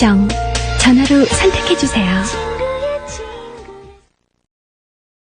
일정 전화로 선택해주세요.